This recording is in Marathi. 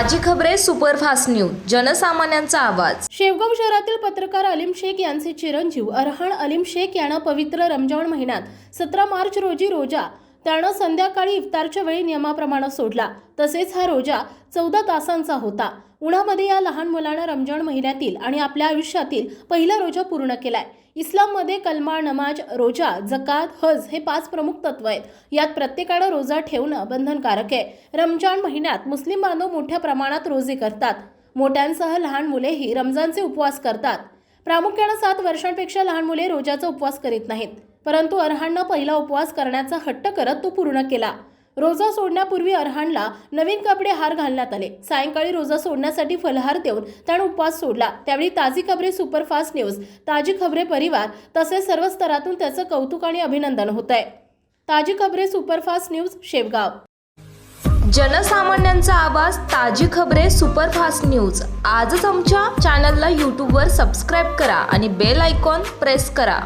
खबरे सुपरफास्ट न्यूज जनसामान्यांचा आवाज. शेवगाव शहरातील पत्रकार अलीम शेख यांचे चिरंजीव अरहान अलीम शेख यांना पवित्र रमजान महिन्यात सतरा मार्च रोजी रोजा त्यानं संध्याकाळी इफ्तारच्या वेळी नियमाप्रमाणे सोडला. तसेच हा रोजा चौदा तासांचा होता. उन्हामध्ये या लहान मुलानं रमजान महिन्यातील आणि आपल्या आयुष्यातील पहिला रोजा पूर्ण केलाय. इस्लाममध्ये कलमा नमाज रोजा जकात हज हे पाच प्रमुख तत्व आहेत. यात प्रत्येकानं रोजा ठेवणं बंधनकारक आहे. रमजान महिन्यात मुस्लिम बांधव मोठ्या प्रमाणात रोजे करतात. मोठ्यांसह लहान मुलेही रमजानचे उपवास करतात. प्रामुख्यानं सात वर्षांपेक्षा लहान मुले रोजाचा उपवास करीत नाहीत. परंतु अरहाणनं पहिला उपवास करण्याचा हट्ट करत तो पूर्ण केला. रोजा सोडण्यापूर्वी अरहाणला नवीन कपडे हार घालण्यात आले. सायंकाळी रोजा सोडण्यासाठी फलहार देऊन त्यानं उपवास सोडला. त्यावेळी ताजी खबरे सुपरफास्ट न्यूज ताजी खबरे परिवार तसेच सर्व स्तरातून त्याचं कौतुक आणि अभिनंदन होत आहे ताजी खबरे सुपरफास्ट न्यूज शेवगाव. जनसामान्यांचा आवाज ताजी खबरे सुपरफास्ट न्यूज. आजच आमच्या चॅनलला यूट्यूबवर सबस्क्राईब करा आणि बेल आयकॉन प्रेस करा.